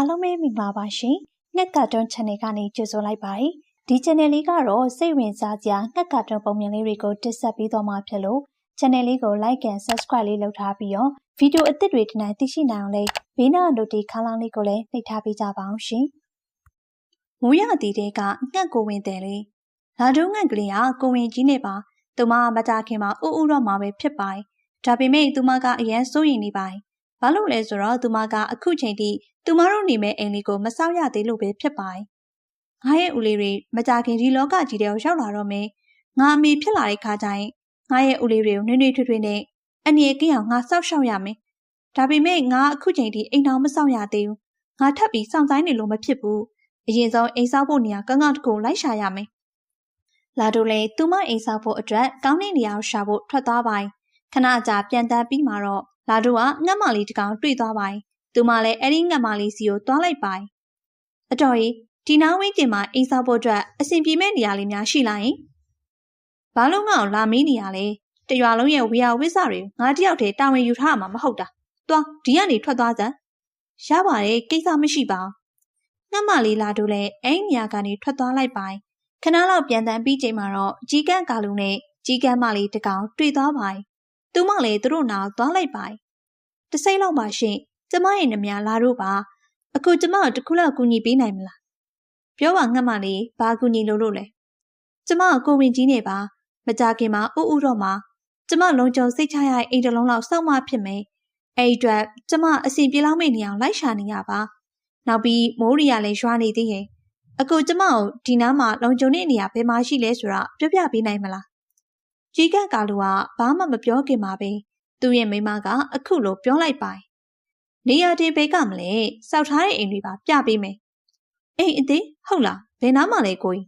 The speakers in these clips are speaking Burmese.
အားလုံးပဲမင်္ဂလာပါရှင်။ငှက်ကတွန်း channel ကနေကြိုဆိုလိုက်ပါတယ်။ဒီ channel လေးကတော့စိတ်ဝင်စားစရာငှက်ကတွန်းပုံမြင်လေးတွေကိုတင်ဆက်ပေးသွားမှာဖြစ်လို့ channel လေးကို like and subscribe လေးလုပ်ထားပြီးတော့ဗီဒီယိုအသစ်တွေဒီနေ့သိရှိနိုင်အောင်လေးဘေးနား notification ခန်းလေးကိုလည်းနှိပ်ထားပေးကြပါအောင်ရှင်။မိုးရတီတဲ့ကငှက်ကိုဝင်တယ်လေ။လာတော့ငှက်ကလေးကကိုဝင်ကြီးနေပါ။သူမမကြခင်မှာဥဥတော့မှာပဲဖြစ်ပါတယ်။ဒါပေမဲ့သူမကအရန်စိုးရင်နေပါတယ်။ ဘာလို့လဲဆိုတော့သူမကအခုချိန်ထိသူမတို့နေမဲ့အိမ်လေးကိုမဆောက်ရသေးလို့ပဲဖြစ်ပါတယ်။ငါရဲ့ဦးလေးတွေမကြခင်ဒီလောကကြီးတဲ့ကိုရောက်လာတော့မယ်။ငါအမေဖြစ်လာတဲ့ခါကျရင်ငါရဲ့ဦးလေးတွေကိုနှွေးနှွေးထွေးထွေးနဲ့အနေကင်းအောင်ငါစောက်ရှောက်ရမယ်။ဒါပေမဲ့ငါအခုချိန်ထိအိမ်တော်မဆောက်ရသေးဘူး။ငါထပ်ပြီးစောင့်ဆိုင်နေလို့မဖြစ်ဘူး။အရင်ဆုံးအိမ်ဆောက်ဖို့နေရာကောင်းကောင်းတစ်ခုလိုက်ရှာရမယ်။လာတို့လေသူမအိမ်ဆောက်ဖို့အတွက်ကောင်းတဲ့နေရာကိုရှာဖို့ထွက်သွားပါ။ခဏကြာပြန်တန်းပြီးမှတော့ လာတို့ကငှက်မလေးတစ်ကောင်တွေ့သွားပါ။သူမလည်းအဲ့ဒီငှက်မလေးစီကိုတွားလိုက်ပါ။အတော်ကြီးဒီနားဝင်းကျင်မှာအိမ်ဆောက်ဖို့အတွက်အဆင်ပြေမဲ့နေရာလေးများရှိလာရင်ဘာလို့ငါ့ကိုလာမေးနေရလဲတရွာလုံးရဲ့ဝေယဝိဆတွေငါတယောက်တည်းတာဝန်ယူထားမှာမဟုတ်တာသွားဒီကနေထွက်သွားစမ်းရပါတယ်ကိစ္စမရှိပါငှက်မလေးလာတို့လည်းအဲ့နေရာကနေထွက်သွားလိုက်ပိုင်ခဏလောက်ပြန်တန်းပြီးချိန်မှာတော့ကြီးကန်းကာလူနဲ့ကြီးကန်းမလေးတကောင်တွေ့သွားပိုင်သူမလည်းသူတို့နာသွားလိုက်ပိုင် တစိမ့်လောက်ပါရှင်ကျမရဲ့နှမလာတို့ပါအခုကျမတို့တခုလောက်ကူညီပေးနိုင်မလားပြောပါငှက်မလေးဘာကူညီလို့လို့လဲကျမကိုဝင်ကြီးနေပါမကြခင်မှာဥဥတော့မှာကျမလုံးကြုံစိတ်ချရတဲ့အိမ်တစ်လုံးလောက်စောင့်မှဖြစ်မယ်အဲ့အတွက်ကျမအစီပြေလောက်မိနေအောင်လိုက်ရှာနေရပါနောက်ပြီးမိုးရီရလည်းရွာနေသေးရဲ့အခုကျမကိုဒီနားမှာလုံခြုံတဲ့နေရာဘယ်မှာရှိလဲဆိုတာပြောပြပေးနိုင်မလားကြီးကန့်ကာလူကဘာမှမပြောခင်မှာပဲ သူ့ရဲ့မိမကအခုလိုပြောလိုက်ပိုင်နေရာဒီဘေးကမလဲစောက်ထားတဲ့အိမ်တွေပါပြပေးမယ်အိမ်အသေးဟုတ်လားဘယ်နားမှာလဲကိုကြီး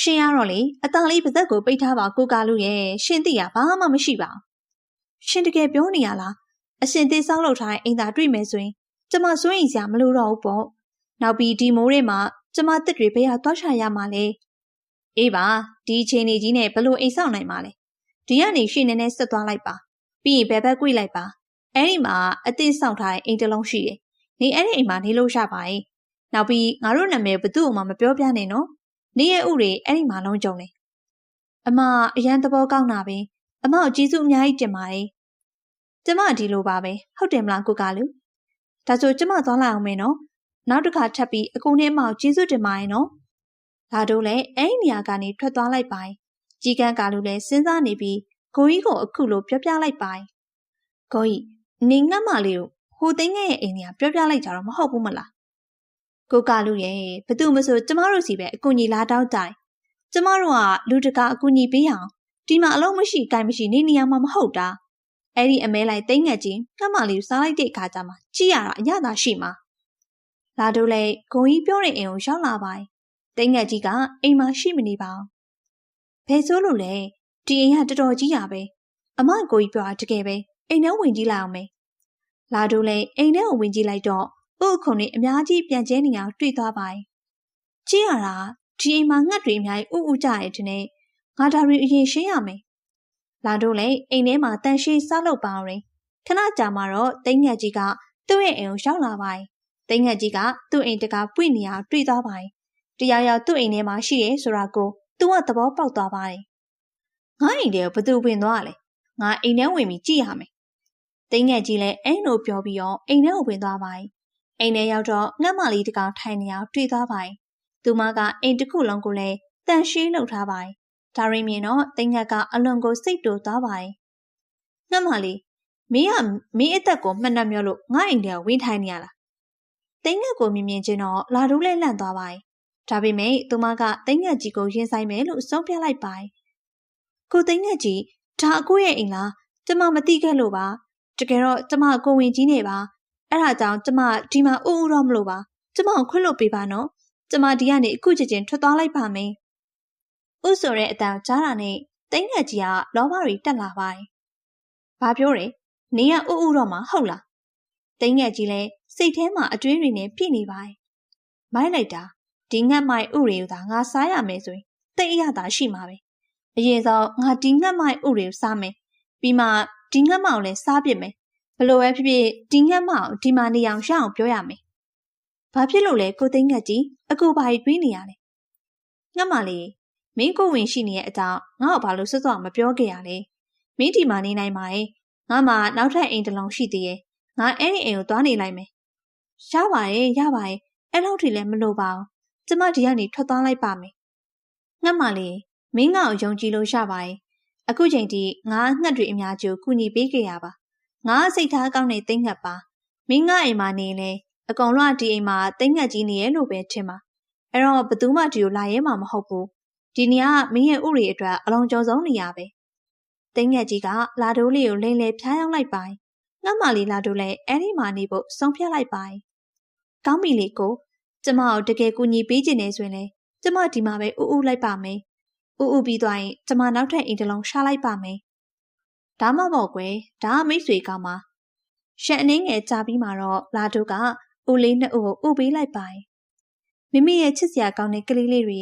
ရှင်ရတော့လေအတန်လေးပါဇက်ကိုပိတ်ထားပါကိုကာလူရဲ့ရှင်သိရဘာမှမရှိပါဘူးရှင်တကယ်ပြောနေရလားအရှင်သေးဆောက်လုပ်ထားတဲ့အိမ်သာတွေ့မယ်ဆိုရင်ကျမစိုးရင်စရာမလိုတော့ဘူးပေါ့နောက်ပြီးဒီမိုးတွေမှာကျမတစ်တွေဘယ်ဟာသွားရှာရမှာလဲအေးပါဒီအချိန်ကြီးနဲ့ဘလို့အိမ်ဆောက်နိုင်မှာလဲဒီကနေရှင်နေနဲ့ဆက်သွားလိုက်ပါ ပြီးရင်ဘယ်ဘက်ကွေ့လိုက်ပါအဲ့ဒီမှာအသစ်ဆောက်ထားတဲ့အိမ်တစ်လုံးရှိတယ်နေအဲ့ဒီအိမ်မှာနေလို့ရပါရဲ့နောက်ပြီးငါတို့နာမည်ဘသူ့မှမပြောပြနဲ့နော်နေရဲ့ဥတွေအဲ့ဒီမှာလုံးကြုံတယ်အမအရန်သဘောကောင်းတာပဲအမကိုကျေးဇူးအများကြီးတင်ပါတယ်ကျမဒီလိုပါပဲဟုတ်တယ်မလားကိုကလူဒါဆိုကျမသွားလိုက်အောင်မယ်နော်နောက်တစ်ခါထပ်ပြီးအကူနဲ့အမကိုကျေးဇူးတင်ပါတယ်နော်ဒါတို့လည်းအဲ့ဒီနေရာကနေထွက်သွားလိုက်ပါကြီးကန်းကလူလည်းစဉ်းစားနေပြီး ကိုကြီးကိုအခုလိုပြောပြလိုက်ပါကိုကြီးနေငတ်မလေးကိုဟိုသိန်းရဲ့အိမ်ကြီးပြောပြလိုက်ကြတော့မဟုတ်ဘူးမလားကိုကလူရဲ့ဘသူမဆိုကျမတို့စီပဲအကူကြီးလာတောင်းကြတယ်ကျမတို့ကလူတကာအကူကြီးပေးအောင်ဒီမှာအလုံးမရှိကိုင်မရှိနေနေရမှာမဟုတ်တာအဲ့ဒီအမဲလိုက်တိတ်ငက်ချင်းကမလေးစားလိုက်တဲ့အခါကျမှကြည့်ရတာအရသာရှိမှာလာတို့လေဂုံကြီးပြောတဲ့အိမ်ကိုရောက်လာပါတယ်တိတ်ငက်ကြီးကအိမ်မှာရှိမနေပါဘူးဘယ်ဆိုလို့လဲ ဒီအိမ်ကတော်တော်ကြီးရပဲအမကိုကြီးပြောတာတကယ်ပဲအိမ်ထဲဝင်ကြည့်လိုက်အောင်မေလာတို့လေအိမ်ထဲကိုဝင်ကြည့်လိုက်တော့ဥခုံတွေအများကြီးပြန်ကျဲနေအောင်တွေ့သွားပါတယ်ကြည့်ရတာဒီအိမ်မှာငှက်တွေအများကြီးဥဥကြရဲတဲ့နဲ့ငါဒါတွေအရင်ရှင်းရမယ်လာတို့လည်းအိမ်ထဲမှာတန်ရှင်းစားလုပ်ပါအောင်ခဏကြာမှတော့တိတ်ငက်ကြီးကသူ့ရဲ့အိမ်ကိုရောက်လာပါတယ်တိတ်ငက်ကြီးကသူ့အိမ်တကာပွင့်နေအောင်တွေ့သွားပါတယ်တရားရောက်သူ့အိမ်ထဲမှာရှိရဲဆိုတာကိုသူကသဘောပေါက်သွားပါတယ် ငါအိမ်ထဲကိုဘသူဝင်သွားလဲငါအိမ်ထဲဝင်ပြီးကြည့်ရမယ်တိတ်ငက်ကြီးလည်းအဲ့လိုပြောပြီးတော့အိမ်ထဲကိုဝင်သွားပါတယ်အိမ်ထဲရောက်တော့ငှက်မလေးတကောင်ထိုင်နေအောင်တွေ့သွားပါတယ်သူမကအိမ်တစ်ခုလုံးကိုလည်းတန်ရှင်းလုပ်ထားပါတယ်ဒါရင်မြင်တော့တိတ်ငက်ကအလွန်ကိုစိတ်တူသွားပါတယ်။ငှက်မလေးမင်းကမင်းအသက်ကိုမှတ်နှက်မျောလို့ငါအိမ်ထဲဝင်ထိုင်နေရလား။တိတ်ငက်ကိုမြင်မြင်ချင်းတော့လာတို့လဲလန့်သွားပါတယ်။ဒါပေမဲ့သူမကတိတ်ငက်ကြီးကိုရင်ဆိုင်မယ်လို့ဆုံးဖြတ်လိုက်ပါတယ်။ ကိုတိတ်ငက်ကြီးဒါအကိုရဲ့အိမ်လားကျမမသိခဲ့လို့ပါ။တကယ်တော့ကျမကိုဝင်ကြီးနေပါ။အဲ့ဒါကြောင့်ကျမဒီမှာအူအူတော့မလို့ပါ။ကျမကိုခွင့်လို့ပေးပါနော်။ကျမဒီကနေအခုချက်ချင်းထွက်သွားလိုက်ပါမယ်။ဥဆိုတဲ့အတန်ကြားတာနဲ့တိတ်ငက်ကြီးကလောဘတွေတက်လာပါတယ်။ဘာပြောရဲ။နေရဥဥတော့မှဟုတ်လား။တိတ်ငက်ကြီးလည်းစိတ်ထဲမှာအတွေးတွေနဲ့ပြည့်နေပါတယ်။မိုက်လိုက်တာဒီငတ်မိုက်ဥတွေကိုသာငါစားရမယ်ဆိုရင်တိတ်အရသာရှိမှာပဲ။ အရင်ဆုံးငါဒီငတ်မိုက်ဥတွေကိုစားမယ်။ပြီးမှဒီငတ်မောင်လည်းစားပြစ်မယ်။ဘလို့ပဲဖြစ်ဖြစ်ဒီငတ်မောင်ဒီမှာနေအောင်ရအောင်ပြောရမယ်ဘာဖြစ်လို့လဲကိုသိန်းငတ်ကြီးအကူဘာတွေတွေးနေရလဲငတ်မလေးမင်းကိုဝင်ရှိနေတဲ့အကြောင်းငါ့ကိုဘာလို့စွတ်စွတ်မပြောခဲ့ရလဲမင်းဒီမှာနေနိုင်ပါရဲ့ငါမှနောက်ထပ်အိမ်တစ်လုံးရှိသေးရဲ့ငါအဲ့ဒီအိမ်ကိုသွားနေလိုက်မယ်ရပါရဲ့ရပါရဲ့အဲ့လောက်ထိလည်းမလိုပါဘူးကျမဒီကနေထွက်သွားလိုက်ပါမယ်ငတ်မလေး မင်းငါ့ကိုယုံကြည်လို့ရပါရဲ့အခုချိန်ထိငါငှက်တွေအများကြီးကူညီပေးခဲ့ရပါငါစိတ်ထားကောင်းတဲ့သိငှက်ပါမင်းငါအိမ်မှာနေလဲအကောင်လုံးဒီအိမ်မှာသိငှက်ကြီးနေရဲ့လို့ပဲထင်ပါအဲ့တော့ဘသူမှဒီကိုလာရဲမှာမဟုတ်ဘူးဒီနေရာကမင်းရဲ့ဥရိအတွက်အလုံးကျော်ဆုံးနေရပဲသိငှက်ကြီးကလာတိုးလေးကိုလိမ့်လေဖျားရောက်လိုက်ပါငှက်မလေးလာတိုးလည်းအဲ့ဒီမှာနေဖို့ဆုံးဖြတ်လိုက်ပါကောင်းပြီလေကိုကျမကိုတကယ်ကူညီပေးခြင်းနေဆိုရင်လေကျမဒီမှာပဲဥဥလိုက်ပါမယ် ဥဥပြီးသွားရင်ကျမနောက်ထပ်အိမ်တစ်လုံးရှာလိုက်ပါမယ်ဒါမှပေါ့ကွယ်ဒါကမိတ်ဆွေကောင်းပါရှက်အနေငယ်ကြာပြီးမှတော့လာတို့ကဦးလေးနှစ်ဦးကိုဥပေးလိုက်ပါမိမိရဲ့ချစ်စရာကောင်းတဲ့ကလေးလေးတွေ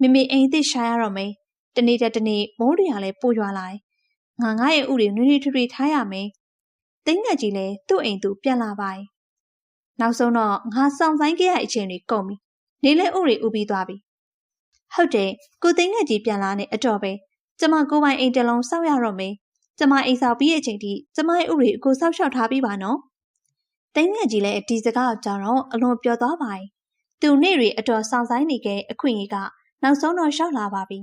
မိမိအိမ်သစ်ရှာရတော့မယ်တနေ့တနေ့မိုးတွေကလည်းပိုရွာလာတယ်ငါငါရဲ့ဥတွေနွေးနွေးထွေးထွေးထားရမယ်သိငက်ကြီးလည်းသူ့အိမ်သူပြန်လာပါနောက်ဆုံးတော့ငါစောင့်ဆိုင်ခဲ့ရအချိန်တွေကုန်ပြီနေလဲဥတွေဥပြီးသွားပြီ ဟုတ်တယ်ကိုသိငက်ကြီးပြန်လာနေအတော်ပဲကျမကိုပိုင်အိမ်တလုံးစောက်ရတော့မယ်ကျမအိမ်ဆောက်ပြီးတဲ့အချိန်ထိကျမရဲ့ဥတွေအကိုဆောက်ရှောက်ထားပြီးပါနော်သိငက်ကြီးလည်းဒီစကားကြောင့်တော့အလွန်ပျော်သွားပါ යි သူနေ့တွေအတော်ဆောင်ဆိုင်နေခဲ့အခွင့်အရေးကနောက်ဆုံးတော့ရှောက်လာပါပြီ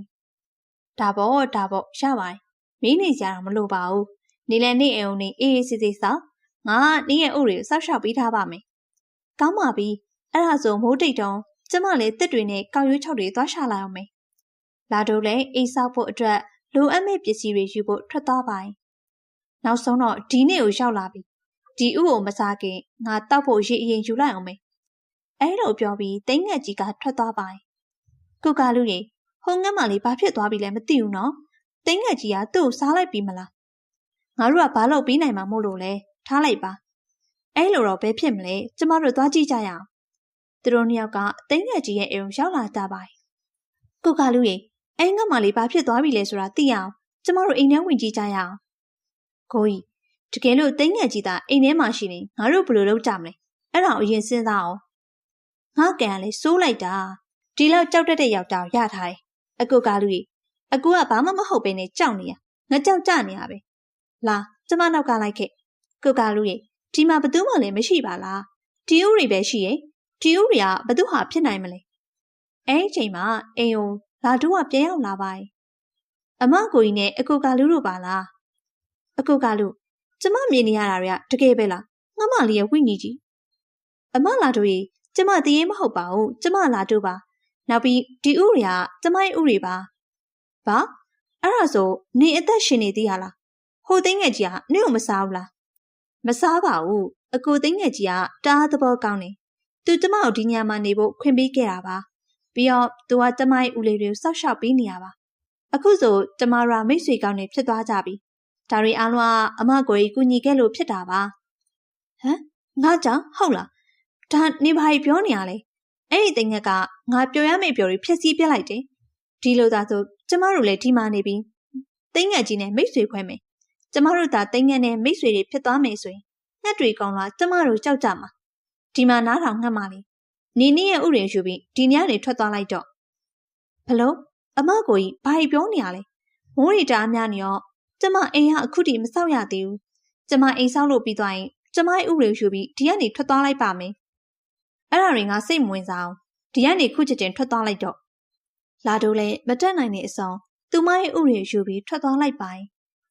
ဒါပေါ့ဒါပေါ့ရပါတယ်မင်းနေကြတာမလိုပါဘူးနေလည်းနေအောင်နေအေးအေးဆေးဆေးဆောက်ငါနေရဲ့ဥတွေကိုစောက်ရှောက်ပေးထားပါမယ်ကောင်းပါပြီအဲ့ဒါဆိုမိုးတိတ်တုံး ကျမလည်းတစ်တွေနဲ့ကောက်ရွေးချောက်တွေသွားရှာလိုက်အောင်မယ်လာတော့လည်းအိမ်ဆောက်ဖို့အတွက်လိုအပ်မဲ့ပစ္စည်းတွေယူဖို့ထွက်သွားပါ යි နောက်ဆုံးတော့ဒီနေ့ကိုရောက်လာပြီဒီဥကိုမစားခင်ငါတောက်ဖို့ရေအရင်ယူလိုက်အောင်မယ်အဲ့လိုပြောပြီးတိတ်ငက်ကြီးကထွက်သွားပါ යි ကုကာလူကြီးဟုံငတ်မလေးဘာဖြစ်သွားပြီလဲမသိဘူးနော်တိတ်ငက်ကြီးကသူ့ကိုစားလိုက်ပြီမလားငါတို့ကဘာလို့ပြီးနိုင်မှာမို့လို့လဲထားလိုက်ပါအဲ့လိုတော့ဘယ်ဖြစ်မလဲကျမတို့သွားကြည့်ကြရအောင် သူတို့နှစ်ယောက်ကတိတ်ငက်ကြီးရဲ့အိမ်ကိုရောက်လာကြပါကုကာလူကြီးအဲငတ်မလေးဘာဖြစ်သွားပြီလဲဆိုတာသိရအောင်ကျမတို့အိမ်ထဲဝင်ကြည့်ကြရအောင်ကိုကြီးတကယ်လို့တိတ်ငက်ကြီးသားအိမ်ထဲမှာရှိနေငါတို့ဘယ်လိုလုပ်ကြမလဲအဲ့ဒါကိုအရင်စဉ်းစားအောင်ငါကန်ကလည်းစိုးလိုက်တာဒီလောက်ကြောက်တတ်တဲ့ယောက်ျားကိုရထားတယ်အကူကားလူကြီးအကူကဘာမှမဟုတ်ပဲနဲ့ကြောက်နေရငါကြောက်ကြနေရပဲလာကျမနောက်ကလိုက်ခဲ့ကုကာလူကြီးဒီမှာဘသူမှလည်းမရှိပါလားဒီဥတွေပဲရှိရဲ့ ဒီဥတွေကဘသူဟာဖြစ်နိုင်မလဲအဲ့ဒီအချိန်မှာအိမ်ုံလာတူကပြန်ရောက်လာပါ යි အမကိုကြီးနဲ့အကူကာလူတို့ပါလားအကူကာလူကျမမြင်နေရတာတွေကတကယ်ပဲလားငမလေးရဲ့ဝိညာဉ်ကြီးအမလာတို့ကြီးကျမတရေမဟုတ်ပါဘူးကျမလာတို့ပါနောက်ပြီးဒီဥတွေကကျမရဲ့ဥတွေပါဘာအဲ့ဒါဆိုနေအသက်ရှင်နေသေးရလားဟိုသိငယ်ကြီးကနေကိုမစားဘူးလားမစားပါဘူးအကိုသိငယ်ကြီးကတားသဘောကောင်းတယ် သူကျမကိုဒီညမှာနေဖို့ခွင့်ပေးခဲ့တာပါပြီးတော့သူကကျမရဲ့ဦးလေးတွေကိုစောက်ရှောက်ပေးနေရပါအခုဆိုကျမရာမိတ်ဆွေကောင်းနေဖြစ်သွားကြပြီဒါတွေအားလုံးကအမကိုကြီးကူညီခဲ့လို့ဖြစ်တာပါဟမ်ငါကြောင့်ဟုတ်လားဒါနေပါပြောနေရလဲအဲ့ဒီတင်ငက်ကငါပြောရမယ့်ပြောတွေဖြည့်ဆည်းပြလိုက်တယ်ဒီလိုသာဆိုကျမတို့လည်းဒီမှာနေပြီးတိငက်ကြီးနဲ့မိတ်ဆွေခွဲမယ်ကျမတို့သာတိငက်နဲ့မိတ်ဆွေတွေဖြစ်သွားမယ်ဆိုရင်ငှက်တွေကောင်းလာကျမတို့ကြောက်ကြမှာ ဒီမှာနားထောင်ငှက်ပါလေနေနေရဲ့ဥရင်ယူပြီးဒီညနေထွက်သွားလိုက်တော့ဘလို့အမကိုကြီးဘာပြောနေရလဲမိုးရီတားများနေရောကျမအိမ်ကအခုထိမဆောက်ရသေးဘူးကျမအိမ်ဆောက်လို့ပြီးသွားရင်ကျမရဲ့ဥရင်ယူပြီးဒီကနေထွက်သွားလိုက်ပါမယ်အဲ့ဒါတွေငါစိတ်မဝင်စားအောင်ဒီကနေခုချက်တင်ထွက်သွားလိုက်တော့လာတို့လည်းမတက်နိုင်တဲ့အဆောင်သူမရဲ့ဥတွေယူပြီးထွက်သွားလိုက်ပါ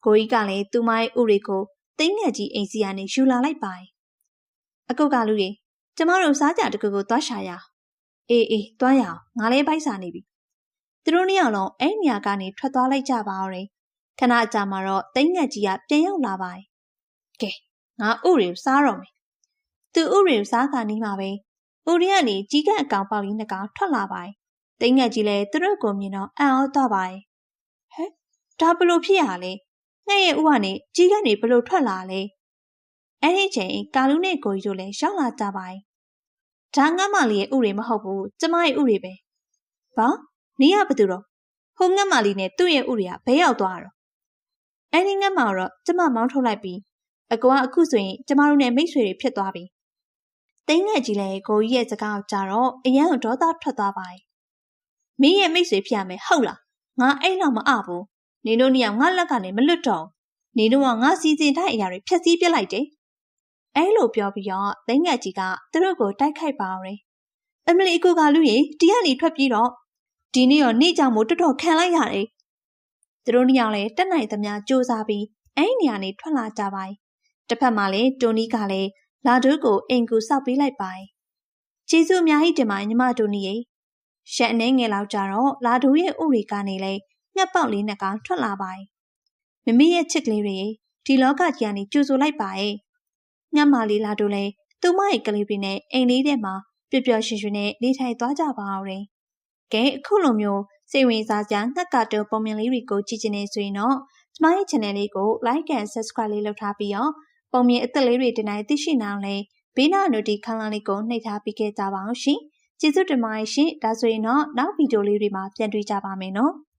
ကိုကြီးကလည်းသူမရဲ့ဥတွေကိုသိငယ်ကြီးအိမ်စီကနေယူလာလိုက်ပါအကုတ်ကလူတွေ ကျမတို့စားကြတကူကိုသွားရှာရအေးအေးသွားရအောင်ငါလည်းပိုက်စာနေပြီသူတို့နှစ်ယောက်လုံးအဲ့နေရာကနေထွက်သွားလိုက်ကြပါအောင်ခဏကြာမှတော့သိငယ်ကြီးကပြန်ရောက်လာပါကဲငါဥတွေကိုစားတော့မယ်သူဥတွေကိုစားခါနေမှာပဲ။ဦးရီကနေကြီးကန့်အကောင်ပေါက်လေးနှစ်ကောင်ထွက်လာပါတယ်။တိတ်ငက်ကြီးလည်းသူတို့ကိုမြင်တော့အံ့ဩသွားပါတယ်။ဟဲ့ဒါဘလို့ဖြစ်ရလဲ။ငှက်ရဲ့ဦးကနေကြီးကန့်တွေဘလို့ထွက်လာလဲ။ အဲ့ဒီချိန်ကာလူနဲ့ကိုကြီးတို့လည်းရောက်လာကြပါတယ်။ဒါငတ်မလေးရဲ့ဥတွေမဟုတ်ဘူး။ကျမရဲ့ဥတွေပဲ။ဘာ။နေရဘသူတော့ဟိုငတ်မလေးနဲ့သူ့ရဲ့ဥတွေကဘဲရောက်သွားတော့။အဲ့ဒီငတ်မတော့ကျမမောင်းထုတ်လိုက်ပြီးအကွာအခုဆိုရင်ကျမတို့နဲ့မိတ်ဆွေတွေဖြစ်သွားပြီသိန်းငယ်ကြီးလည်းကိုကြီးရဲ့စကားကိုကြားတော့အရန်ဒေါသထွက်သွားပါတယ်မင်းရဲ့မိတ်ဆွေဖြစ်ရမယ်ဟုတ်လားငါအဲ့လောက်မအဘူးနေတို့နှစ်ယောက်ငါလက်ကနေမလွတ်တော့နေတို့ကငါစီစဉ်ထားအရာတွေဖျက်ဆီးပြစ်လိုက်တယ် အဲ့လိုပြောပြီးတော့သိန်းငယ်ကြီးကသူတို့ကိုတိုက်ခိုက်ပါအောင်အမလီအကူကလူကြီးဒီကနေထွက်ပြေးတော့ဒီနေ့ရောနေ့ကြောင်မို့တော်တော်ခံလိုက်ရတယ်သူတို့နှစ်ယောက်လည်းတက်နိုင်သမျှစူးစမ်းပြီးအဲ့နေရာနေထွက်လာကြပါတစ်ဖက်မှာလည်းတိုနီကလည်းလာဒိုကိုအိမ်ကူဆောက်ပေးလိုက်ပါတယ်ကျေးဇူးအများကြီးတင်ပါတယ်ညီမတိုနီရေရှက်အနေငယ်လောက်ကြတော့လာဒိုရဲ့ဥရီကနေလဲမျက်ပေါက်လေးနှစ်ကောင်ထွက်လာပါတယ်မမေရဲ့ချစ်ကလေးတွေဒီလောကကြီးကနေကြိုဆိုလိုက်ပါရဲ့ မျက်မာလေးလာဒိုလဲသူမရဲ့ကလေးတွေနဲ့အိမ်လေးထဲမှာပျော်ပျော်ရွှင်ရွှင်နဲ့နေထိုင်သွားကြပါအောင်တယ်ကဲအခုလိုမျိုးစိတ်ဝင်စားစရာငှက်ကတုံပုံမြင်လေးတွေကိုကြည့်ချင်နေဆိုရင်တော့ကျမရဲ့ channel လေးကို like and subscribe လေးလုပ်ထားပြီးတော့ပုံမြင်အသက်လေးတွေတနိုင်သိရှိနိုင်အောင်လဲဘေးနား notification ခန်းလေးကိုနှိပ်ထားပြီးခဲ့ကြပါအောင်ရှင်ကျေးဇူးတင်ပါတယ်ရှင်ဒါဆိုရင်တော့နောက်ဗီဒီယိုလေးတွေမှာပြန်တွေ့ကြပါမယ်နော်